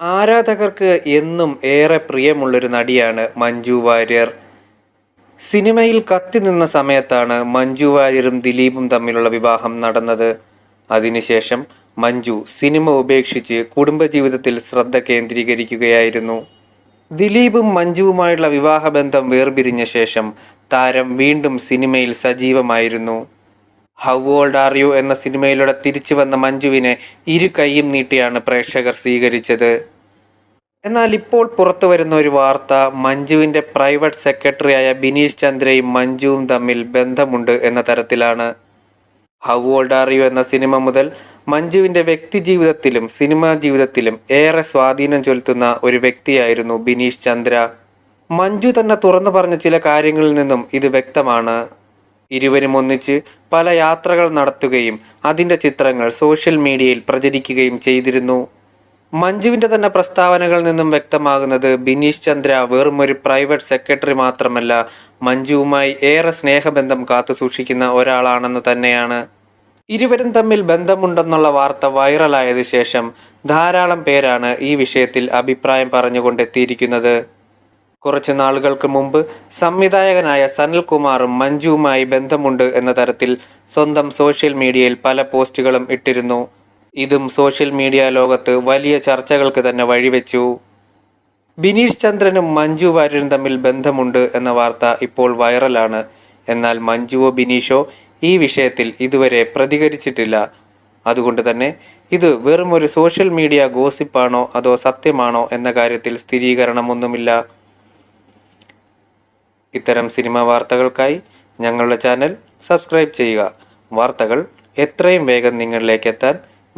ആരാധകർക്ക് എന്നും ഏറെ പ്രിയമുള്ളൊരു നടിയാണ് മഞ്ജു വാര്യർ. സിനിമയിൽ കത്തി നിന്ന സമയത്താണ് മഞ്ജു വാര്യരും ദിലീപും തമ്മിലുള്ള വിവാഹം നടന്നത്. അതിനുശേഷം മഞ്ജു സിനിമ ഉപേക്ഷിച്ച് കുടുംബജീവിതത്തിൽ ശ്രദ്ധ കേന്ദ്രീകരിക്കുകയായിരുന്നു. ദിലീപും മഞ്ജുവുമായുള്ള വിവാഹബന്ധം വേർപിരിഞ്ഞ ശേഷം താരം വീണ്ടും സിനിമയിൽ സജീവമായിരുന്നു. ഹൗ ഓൾഡ് ആർ യു എന്ന സിനിമയിലൂടെ തിരിച്ചു വന്ന മഞ്ജുവിനെ ഇരു കൈയും നീട്ടിയാണ് പ്രേക്ഷകർ സ്വീകരിച്ചത്. എന്നാൽ ഇപ്പോൾ പുറത്തു വരുന്ന ഒരു വാർത്ത മഞ്ജുവിന്റെ പ്രൈവറ്റ് സെക്രട്ടറിയായ ബിനീഷ് ചന്ദ്രയും മഞ്ജുവും തമ്മിൽ ബന്ധമുണ്ട് എന്ന തരത്തിലാണ്. ഹൗ ഓൾഡ് ആർ യു എന്ന സിനിമ മുതൽ മഞ്ജുവിന്റെ വ്യക്തി ജീവിതത്തിലും സിനിമാ ജീവിതത്തിലും ഏറെ സ്വാധീനം ചെലുത്തുന്ന ഒരു വ്യക്തിയായിരുന്നു ബിനീഷ് ചന്ദ്ര. മഞ്ജു തന്നെ തുറന്നു പറഞ്ഞ ചില കാര്യങ്ങളിൽ നിന്നും ഇത് വ്യക്തമാണ്. ഇരുവരും ഒന്നിച്ച് പല യാത്രകൾ നടത്തുകയും അതിന്റെ ചിത്രങ്ങൾ സോഷ്യൽ മീഡിയയിൽ പ്രചരിക്കുകയും ചെയ്തിരുന്നു. മഞ്ജുവിന്റെ തന്നെ പ്രസ്താവനകളിൽ നിന്നും വ്യക്തമാകുന്നത് ബിനീഷ് ചന്ദ്ര വെറും ഒരു പ്രൈവറ്റ് സെക്രട്ടറി മാത്രമല്ല മഞ്ജുവുമായി ഏറെ സ്നേഹബന്ധം കാത്തു സൂക്ഷിക്കുന്ന ഒരാളാണെന്ന് തന്നെയാണ്. ഇരുവരും തമ്മിൽ ബന്ധമുണ്ടെന്നുള്ള വാർത്ത വൈറലായത് ശേഷം ധാരാളം പേരാണ് ഈ വിഷയത്തിൽ അഭിപ്രായം പറഞ്ഞുകൊണ്ടെത്തിയിരിക്കുന്നത്. കുറച്ച് നാളുകൾക്ക് മുമ്പ് സംവിധായകനായ സനൽകുമാറും മഞ്ജുവുമായി ബന്ധമുണ്ട് എന്ന തരത്തിൽ സ്വന്തം സോഷ്യൽ മീഡിയയിൽ പല പോസ്റ്റുകളും ഇട്ടിരുന്നു. ഇതും സോഷ്യൽ മീഡിയ ലോകത്ത് വലിയ ചർച്ചകൾക്ക് തന്നെ വഴിവെച്ചു. ബിനീഷ് ചന്ദ്രനും മഞ്ജു വാര്യരും തമ്മിൽ ബന്ധമുണ്ട് എന്ന വാർത്ത ഇപ്പോൾ വൈറലാണ്. എന്നാൽ മഞ്ജുവോ ബിനീഷോ ഈ വിഷയത്തിൽ ഇതുവരെ പ്രതികരിച്ചിട്ടില്ല. അതുകൊണ്ട് തന്നെ ഇത് വെറും ഒരു സോഷ്യൽ മീഡിയ ഗോസിപ്പാണോ അതോ സത്യമാണോ എന്ന കാര്യത്തിൽ സ്ഥിരീകരണമൊന്നുമില്ല. ഇത്തരം സിനിമ വാർത്തകൾക്കായി ഞങ്ങളുടെ ചാനൽ സബ്സ്ക്രൈബ് ചെയ്യുക. വാർത്തകൾ എത്രയും വേഗം നിങ്ങളിലേക്ക് എത്താൻ